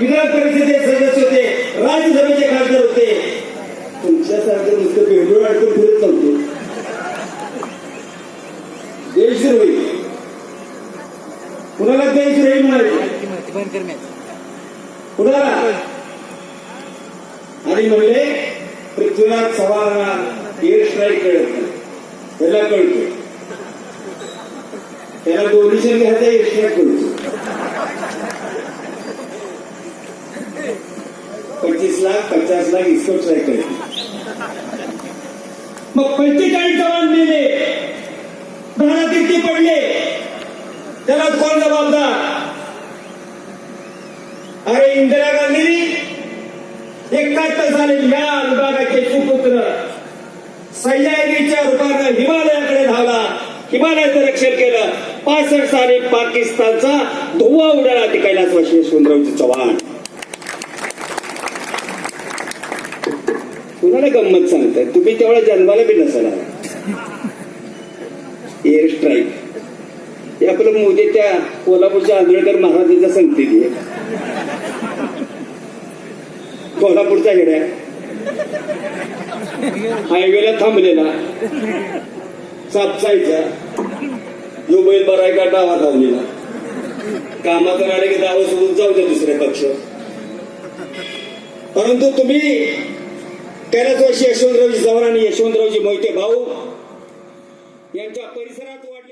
विधान परिषदेचे सदस्य होते राज्यसभेचे खासदार होते. तुमच्यासारखं नुसतं बेंडूळ अडकून फिरत नव्हतो. देशद्रोही कुणाला देशद्रोही म्हणाले? कुणाला? आणि म्हणले पृथ्वीराज चव्हाणांना एअर स्ट्राईक कळत नाही. त्याला कळतो त्याला डोनेशन घ्यायचा एअर स्ट्राईक कळतो पंचवीस लाख पचास लाख इस्को स्ट्राईक कळतो मग पंचेचाळीस जवान मेले. दहा पडले. त्याला कोण जबाबदार? अरे इंदिरा गांधींनी एकाहत्तर साली या विभागाचे सुपुत्र सह्याद्रीच्या रूपानं हिमालयाकडे धावला. हिमालयाचं रक्षण केलं. पासष्ट साली पाकिस्तानचा धुवा उडाला. ते कैलासवासी यशवंतरावजी चव्हाण. कुणाला गंमत सांगताय? तुम्ही तेवढ्या जन्माला बी नसाला एअर स्ट्राईक हे आपलं मोदीच्या कोल्हापूरच्या आंबेडकर महाराजांच्या संगतीत कोल्हापूरचा हेड्या हायवेला थांबलेला. सापसायचा. जो बैल बराय का डावा धावलेला. कामाचा गाडी की दावा सोडून जाऊ द्या दुसरे पक्ष. परंतु तुम्ही कैलासवासी यशवंतरावजी चव्हाण आणि यशवंतरावजी मोहिते भाऊ यांच्या परिसरात वाढ-